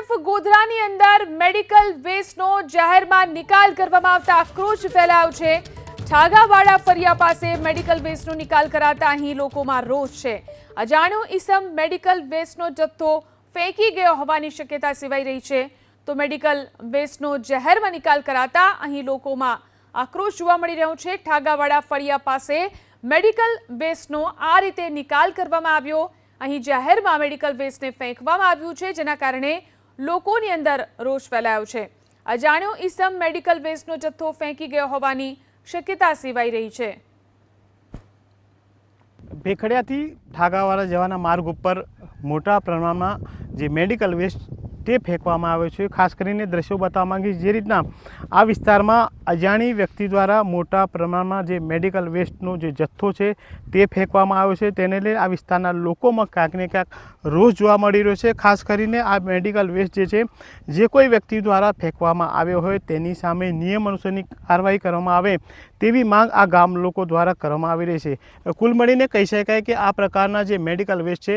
તરફ ગોધરાની અંદર મેડિકલ વેસ્ટનો જાહેરમાં નિકાલ કરવામાં આવતા આક્રોશ ફેલાયો છે. ઠાગાવાડા ફરિયા પાસે મેડિકલ વેસ્ટનો નિકાલ કરાતા અહીં લોકોમાં રોષ છે. અજાણ્યો ઈસમ મેડિકલ વેસ્ટનો જથ્થો ફેંકી ગયો હોવાની શક્યતા સેવાઈ રહી છે. તો મેડિકલ વેસ્ટનો જાહેરમાં નિકાલ કરાતા અહીં લોકોમાં આક્રોશ જોવા મળી રહ્યો છે. ઠાગાવાડા ફળિયા પાસે મેડિકલ વેસ્ટનો આ રીતે નિકાલ કરવામાં આવ્યો. અહીં જાહેરમાં મેડિકલ વેસ્ટને ફેંકવામાં આવ્યું છે, જેના કારણે લોકોની અંદર રોષ ફેલાયો છે. અજાણ્યો ઈસમ મેડિકલ વેસ્ટનો જથ્થો ફેંકી ગયો હોવાની શક્યતા સેવાઈ રહી છે. ભેખડિયાથી ઠાગાવાળા જવાના માર્ગ ઉપર મોટા પ્રમાણમાં જે મેડિકલ વેસ્ટ તે ફેંકવામાં આવ્યો છે. ખાસ કરીને દ્રશ્યો બતાવવા માંગીશ જે રીતના આ વિસ્તારમાં અજાણી વ્યક્તિ દ્વારા મોટા પ્રમાણમાં જે મેડિકલ વેસ્ટનો જે જથ્થો છે તે ફેંકવામાં આવ્યો છે. તેને લઈ આ વિસ્તારના લોકોમાં ક્યાંક ને ક્યાંક રોષ જોવા મળી રહ્યો છે. ખાસ કરીને આ મેડિકલ વેસ્ટ જે છે, જે કોઈ વ્યક્તિ દ્વારા ફેંકવામાં આવ્યો હોય તેની સામે નિયમ અનુસારની કાર્યવાહી કરવામાં આવે તેવી માંગ આ ગામ લોકો દ્વારા કરવામાં આવી રહી છે. કુલ મળીને કહી શકાય કે આ પ્રકારના જે મેડિકલ વેસ્ટ છે,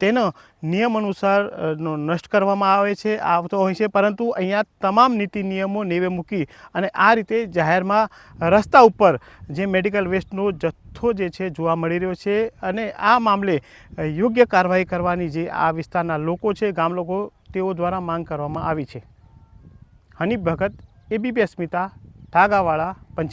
તેનો નિયમ અનુસાર નષ્ટ કરવામાં આવે છે, આવતો હોય છે, પરંતુ અહીંયા તમામ નીતિ નિયમો નેવે મૂકી અને આ રીતે જાહેરમાં રસ્તા ઉપર જે મેડિકલ વેસ્ટનો જથ્થો જે છે જોવા મળી રહ્યો છે અને આ મામલે યોગ્ય કાર્યવાહી કરવાની જે આ વિસ્તારના લોકો છે, ગામ લોકો, તેઓ દ્વારા માંગ કરવામાં આવી છે. હનીફ ભગત, એબીપી અસ્મિતા ઠાગાવાળા પંચ